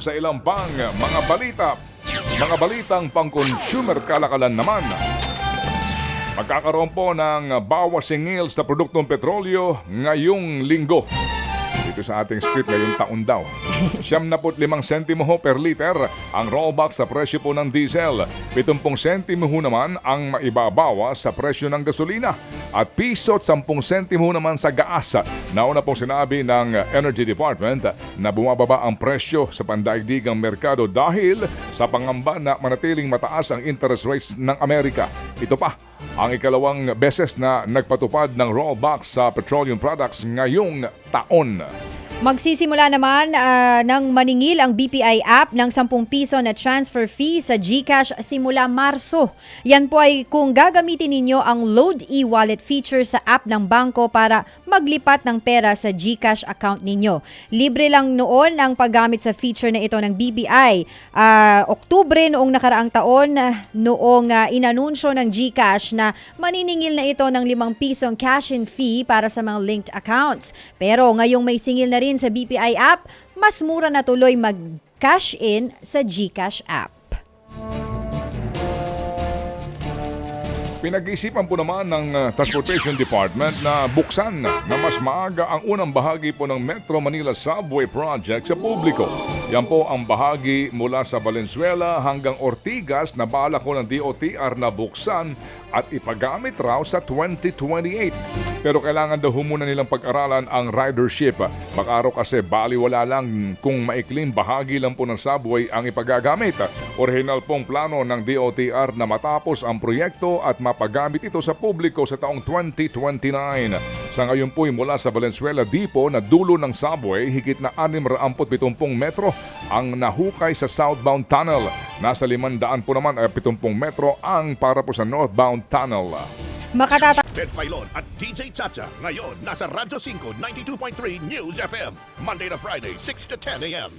sa ilang pang mga balita. Mga balitang pang-consumer kalakalan naman. Magkakaroon po ng bawas singil sa produktong petrolyo ngayong linggo. Dito sa ating script ngayong taon daw. Siyam na sentimo ho per liter ang rollback sa presyo po ng diesel. 70 sentimo ho naman ang maibabawa sa presyo ng gasolina. At piso at 10 sentimo naman sa gas. Nauna pong sinabi ng Energy Department na bumababa ang presyo sa pandaigdigang merkado dahil sa pangamba na manatiling mataas ang interest rates ng Amerika. Ito pa, ang ikalawang beses na nagpatupad ng rollback sa petroleum products ngayong taon. Magsisimula naman ah, ng maningil ang BPI app ng 10 piso na transfer fee sa GCash simula Marso. Yan po ay kung gagamitin ninyo ang Load e-wallet feature sa app ng bangko para maglipat ng pera sa GCash account ninyo. Libre lang noon ang paggamit sa feature na ito ng BPI. Ah, Oktubre noong nakaraang taon, noong ah, inanunsyo ng GCash na maniningil na ito ng 5 pisong cash-in fee para sa mga linked accounts. Pero ngayong may singil na rin sa BPI app, mas mura na tuloy mag-cash in sa GCash app. Pinag-isipan po naman ng uh, Transportation Department na buksan na mas maaga ang unang bahagi po ng Metro Manila Subway Project sa publiko. Yan po ang bahagi mula sa Valenzuela hanggang Ortigas na bala ko ng DOTR na buksan at ipagamit raw sa 2028. Pero kailangan daw muna nilang pag-aralan ang ridership. Baka raw kasi baliwala lang kung maikling bahagi lang po ng subway ang ipagagamit. Original pong plano ng DOTR na matapos ang proyekto at mapagamit ito sa publiko sa taong 2029. Sa ngayon po'y mula sa Valenzuela Depot na dulo ng subway, higit na 670 metro ang nahukay sa southbound tunnel. Nasa 500 po naman ay 70 metro ang para po sa northbound tunnel. Makatata Ted Filon at DJ Chacha. Ngayon, nasa Radyo 5, 92.3 News FM. Monday to Friday, 6 to 10 a.m.